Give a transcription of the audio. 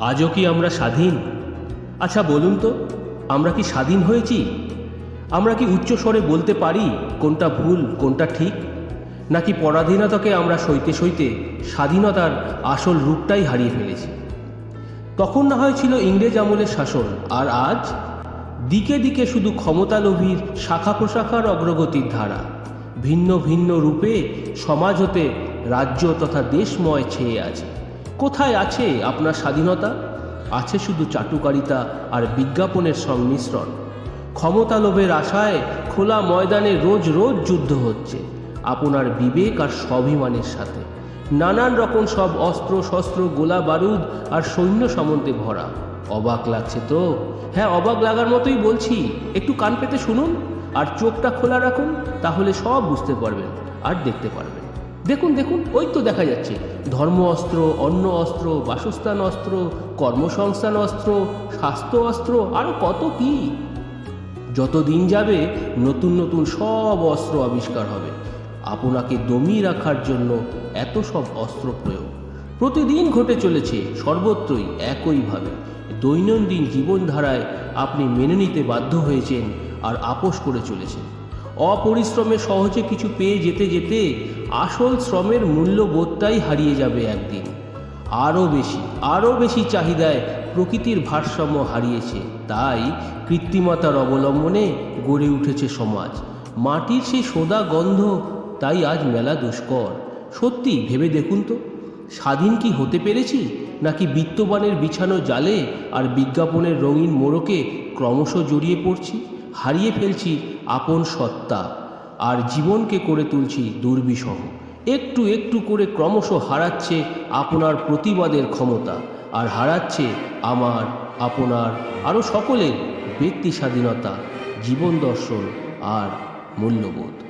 আজও কি আমরা স্বাধীন? আচ্ছা বলুন তো, আমরা কি স্বাধীন হয়েছি? আমরা কি উচ্চ স্বরে বলতে পারি কোনটা ভুল, কোনটা ঠিক? নাকি পরাধীনতাকে আমরা সইতে সইতে স্বাধীনতার আসল রূপটাই হারিয়ে ফেলেছি? তখন না হয় ছিল ইংরেজ আমলের শাসন, আর আজ? দিকে দিকে শুধু ক্ষমতালোভীর শাখা প্রশাখার অগ্রগতির ধারা, ভিন্ন ভিন্ন রূপে সমাজ হতে রাজ্য তথা দেশময় ছেয়ে আছে। কোথায় আছে আপনার স্বাধীনতা? আছে শুধু চাটুকারিতা আর বিজ্ঞাপনের সংমিশ্রণ। ক্ষমতা লোভের আশায় খোলা ময়দানে রোজ রোজ যুদ্ধ হচ্ছে। আপনার বিবেক আর স্বাভিমানের সাথে। নানান রকম সব অস্ত্র, শস্ত্র, গোলা বারুদ আর সৈন্য সামন্তে ভরা। অবাক লাগছে তো? হ্যাঁ অবাক লাগার মতোই বলছি। একটু কান পেতে শুনুন। আর চোখটা খোলা রাখুন, তাহলে সব বুঝতে পারবেন আর দেখতে পারবেন। দেখুন দেখুন, ওই তো দেখা যাচ্ছে। ধর্ম অস্ত্র, অন্ন অস্ত্র, বাসস্থান অস্ত্র, কর্মসংস্থান অস্ত্র, স্বাস্থ্য অস্ত্র আরও কত কি? যত দিন যাবে নতুন নতুন সব অস্ত্র আবিষ্কার হবে। আপনাকে দমিয়ে রাখার জন্য এত সব অস্ত্র প্রয়োগ। প্রতিদিন ঘটে চলেছে, সর্বত্রই একইভাবে। দৈনন্দিন জীবনধারায় আপনি মেনে নিতে বাধ্য হয়েছেন আর আপোষ করে চলেছেন। অপরিশ্রমে সহজে কিছু পেয়ে যেতে যেতে আসল শ্রমের মূল্যবোধটাই হারিয়ে যাবে একদিন। আরও বেশি আরও বেশি চাহিদায় প্রকৃতির ভারসাম্য হারিয়েছে। তাই কৃত্রিমতার অবলম্বনে গড়ে উঠেছে সমাজ। মাটির সেই সোদা গন্ধ, তাই আজ মেলা দুষ্কর। সত্যি ভেবে দেখুন তো, স্বাধীন কি হতে পেরেছি? নাকি বিত্তবানের বিছানো জালে আর বিজ্ঞাপনের রঙিন মোড়কে ক্রমশ জড়িয়ে পড়ছি? হারিয়ে ফেলছি আপন সত্তা, আর জীবনকে করে তুলছি দুর্বিষহ। একটু একটু করে ক্রমশ হারাচ্ছে আপনার প্রতিবাদের ক্ষমতা, আর হারাচ্ছে আমার, আপনার আরও সকলের ব্যক্তি স্বাধীনতা, জীবন দর্শন, আর মূল্যবোধ।